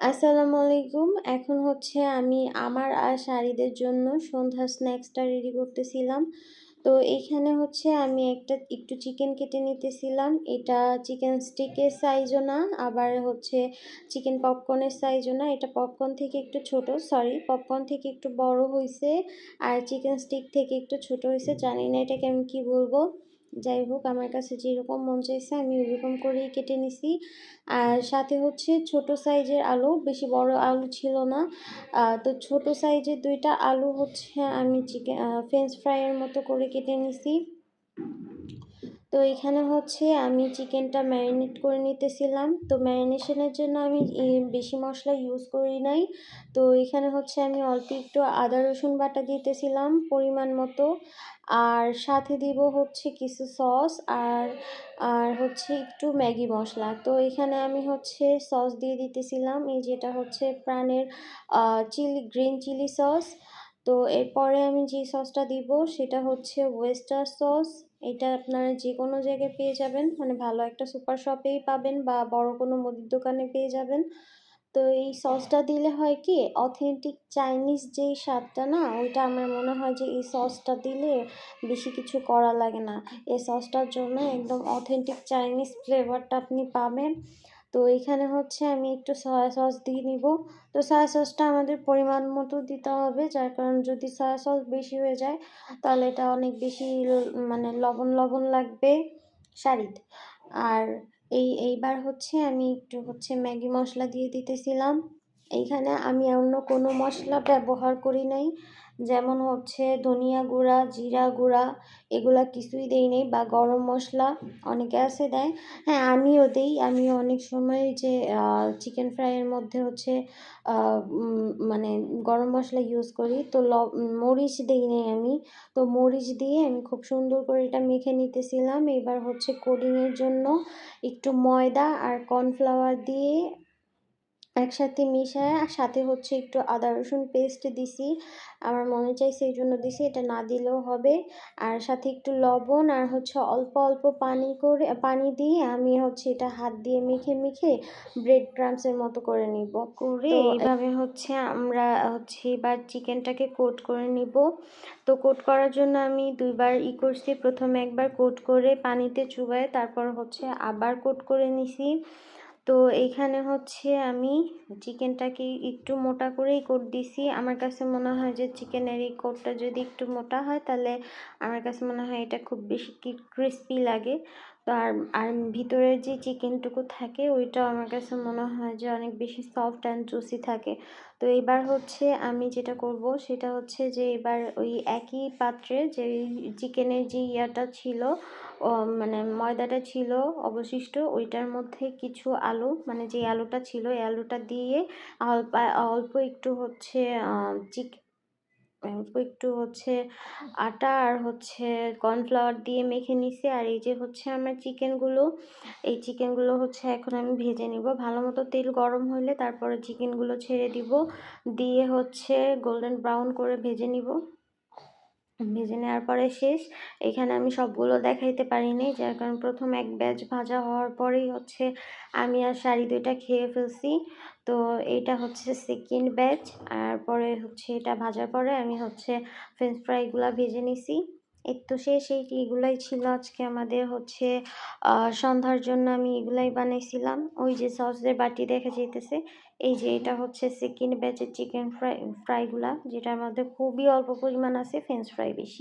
আসসালামু আলাইকুম এখন হচ্ছে আমি আমার আর শাড়িদের জন্য সন্ধ্যা স্ন্যাক্সটা রেডি করতেছিলাম। তো এখানে হচ্ছে আমি একটা একটু চিকেন কেটে নিতেছিলাম। এটা চিকেন স্টিকের সাইজও না, আবার হচ্ছে চিকেন পপকর্নের সাইজও না। এটা পপকর্ন থেকে একটু ছোট সরি পপকর্ন থেকে একটু বড় হয়েছে আর চিকেন স্টিক থেকে একটু ছোট হয়েছে জানি না এটাকে আমি কী বলব। যাই হোক, আমার কাছে যেরকম মন চাইছে আমি ওইরকম করেই কেটে নিছি। আর সাথে হচ্ছে ছোট সাইজের আলু, বেশি বড় আলু ছিল না। তো ছোট সাইজের দুইটা আলু হচ্ছে আমি চিকেন ফ্রেঞ্চ ফ্রাইয়ের মতো করে কেটে নিছি। তো এখানে হচ্ছে আমি চিকেনটা ম্যারিনেট করে নিতেছিলাম। তো ম্যারিনেশনের জন্য আমি বেশি মশলা ইউজ করি নাই। তো এখানে হচ্ছে আমি অল্প একটু আদা, রসুন বাটা দিতেছিলাম পরিমাণ মতো। আর সাথে দিব হচ্ছে কিছু সস আর আর হচ্ছে একটু ম্যাগি মশলা। তো এখানে আমি হচ্ছে সস দিয়ে দিতেছিলাম। এই যেটা হচ্ছে প্রাণের চিলি, গ্রিন চিলি সস। তো এরপরে আমি যে সসটা দিব সেটা হচ্ছে ওয়েস্টার সস। এটা আপনারা যে কোনো জায়গায় পেয়ে যাবেন। মানে ভালো একটা সুপার শপেই পাবেন বা বড় কোনো মুদির দোকানে পেয়ে যাবেন। তো এই সসটা দিলে হয় কি অথেন্টিক চাইনিজ যেই স্বাদটা না, ওইটা আমার মনে হয় যে এই সসটা দিলে বেশি কিছু করা লাগে না। এই সসটার জন্য একদম অথেন্টিক চাইনিজ ফ্লেভারটা আপনি পাবেন। তো এখানে হচ্ছে আমি একটু সয়া সস দিয়ে নিব। তো সয়া সসটা আমাদের পরিমাণ মতো দিতে হবে, যার কারণ যদি সয়া সস বেশি হয়ে যায়, তাহলে এটা অনেক বেশি মানে লবণ লবণ লাগবে শাড়িতে। আর এই, এইবার হচ্ছে আমি একটু হচ্ছে ম্যাগি মশলা দিয়ে দিতেছিলাম। এইখানে আমি অন্য কোনো মশলা ব্যবহার করি নাই। যেমন হচ্ছে ধনিয়া গুঁড়া, জিরা গুঁড়া, এগুলা কিছুই দেই নেই বা গরম মশলা, অনেকে আছে দেয়। হ্যাঁ আমিও দিই। আমিও অনেক সময় যে চিকেন ফ্রাইয়ের মধ্যে হচ্ছে মানে গরম মশলা ইউজ করি। তো ল, মরিচ দিই নেই আমি। তো মরিচ দিয়ে আমি খুব সুন্দর করে এটা মেখে নিতেছিলাম। এবার হচ্ছে কোডিংয়ের জন্য একটু ময়দা আর কর্নফ্লাওয়ার দিয়ে একসাথে মিশায় আর সাথে হচ্ছে একটু আদা রসুন পেস্ট দিছি। আমার মনে চাইছে এই জন্য দিছি এটা না দিলেও হবে। আর সাথে একটু লবণ আর হচ্ছে অল্প অল্প পানি করে পানি দিয়ে আমি হচ্ছে এটা হাত দিয়ে মেখে মেখে ব্রেড ক্রামসের মতো করে নিব। করে এইভাবে হচ্ছে আমরা হচ্ছে এবার চিকেনটাকে কোট করে নিব। তো কোট করার জন্য আমি দুইবার ই করছি। প্রথমে একবার কোট করে পানিতে চুবায় তারপর হচ্ছে আবার কোট করে নিছি। তো এইখানে হচ্ছে আমি চিকেনটাকে একটু মোটা করেই কোট দিছি। আমার কাছে মনে হয় যে চিকেনের এই কোটটা যদি একটু মোটা হয় তাহলে আমার কাছে মনে হয় এটা খুব বেশি ক্রিস্পি লাগে। তো আর আর ভিতরের যে চিকেনটুকু থাকে ওইটাও আমার কাছে মনে হয় যে অনেক বেশি সফট অ্যান্ড জুসি থাকে। তো এবার হচ্ছে আমি যেটা করব সেটা হচ্ছে যে এবার ওই একই পাত্রে যে চিকেনের যে ইয়াটা ছিল মানে ময়দাটা ছিল অবশিষ্ট, ওইটার মধ্যে কিছু আলু মানে যে আলুটা ছিল, এই আলুটা দিয়ে অল্প অল্প একটু হচ্ছে চিক, অল্প একটু হচ্ছে আটা আর হচ্ছে কর্নফ্লাওয়ার দিয়ে মেখে নিছি। আর এই যে হচ্ছে আমার চিকেনগুলো, এই চিকেনগুলো হচ্ছে এখন আমি ভেজে নিব। ভালো মতো তেল গরম হলে তারপরে চিকেনগুলো ছেড়ে দিব। দিয়ে হচ্ছে গোল্ডেন ব্রাউন করে ভেজে নিব। ভেজে নেওয়ার পরে শেষ। এখানে আমি সবগুলো দেখাইতে পারিনি, যার কারণ প্রথম এক ব্যাচ ভাজা হওয়ার পরেই হচ্ছে আমি আর শাড়ি দুইটা খেয়ে ফেলছি। তো এটা হচ্ছে সেকেন্ড ব্যাচ আর পরে হচ্ছে এটা ভাজার পরে আমি হচ্ছে ফ্রেঞ্চ ফ্রাইগুলো ভেজে নিছি। তো শেষ এই এগুলাই ছিল আজকে আমাদের হচ্ছে সন্ধ্যার জন্য আমি এগুলাই বানাইছিলাম। ওই যে সসের বাটি দেখা যেতেছে এই যে এটা হচ্ছে সেকেন্ড ব্যাচের চিকেন ফ্রাই, ফ্রাইগুলা, যেটার মধ্যে খুবই অল্প পরিমাণ আছে ফ্রেঞ্চ ফ্রাই বেশি।